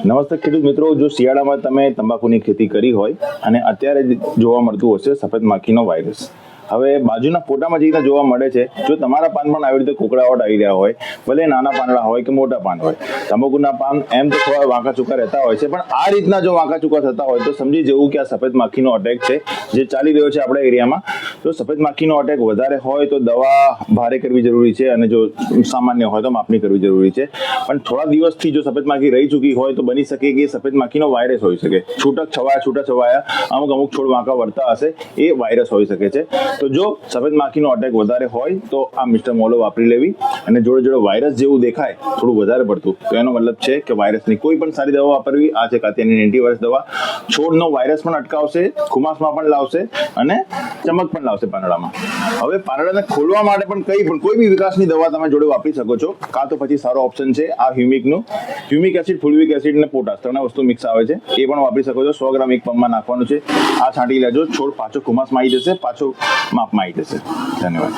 નમસ્તે ખેડૂત મિત્રો, જો શિયાળામાં તમે તંબાકુની ખેતી કરી હોય અને અત્યારે જોવા મળતું હશે સફેદ માખીનો વાયરસ. હવે બાજુના ફોટામાં જઈને જોવા મળે છે, જો તમારા પાન પણ આવી રીતે કોકડાવટ આવી રહ્યા હોય, ભલે નાના પાંદડા હોય કે મોટા પાન હોય તમાકુના પાન એમ તો થોડા વાંકા ચૂકા રહેતા હોય છે, પણ આ રીતના જો વાંકા ચૂકા થતા હોય, તો સમજી જવું કે આ સફેદ માખીનો અટેક છે, જે ચાલી રહ્યો છે આપણા એરિયામાં. તો સફેદ માખીનો અટેક વધારે હોય તો દવા ભારે કરવી જરૂરી છે અને જો સામાન્ય હોય તો માપણી કરવી જરૂરી છે. પણ થોડા દિવસથી જો સફેદ માખી રહી ચૂકી હોય, તો બની શકે કે સફેદ માખીનો વાયરસ હોઈ શકે. છૂટક છવાયા, છૂટા છવાયા, અમુક અમુક છોડ વાંકા વળતા હશે, એ વાયરસ હોઈ શકે છે. તો જો સફેદ માખીનો અટેક વધારે હોય તો આ મિસ્ટર મોલો વાપરી લેવી અને જોડે જોડે વાયરસ જેવું દેખાય, થોડું વધારે પડતું. તો એનો મતલબ છે કે વાયરસની કોઈ પણ સારી દવા વાપરવી, આ છે કાતિયાની એન્ટીવાયરસ દવા. છોડનો વાયરસ પણ અટકાવશે, ખુમાસમાં પણ લાવશે અને ચમક પણ લાવશે પાંદડામાં હવે પાંદડાને ખોલવા માટે પણ કઈ પણ, કોઈ બી વિકાસની દવા તમે જોડે વાપરી શકો છો. કાં તો પછી સારો ઓપ્શન છે આ હ્યુમિકનું હ્યુમિક એસિડ ફુલવિક એસિડ અને પોટાશ ત્રણે વસ્તુ મિક્સ આવે છે. એ પણ વાપરી શકો છો. સો ગ્રામ એક પંપમાં નાખવાનું છે. આ છાંટી લેજો. છોડ પાછો કુમાસમાં આવી જશે, પાછો માપમાં આવી જશે. ધન્યવાદ.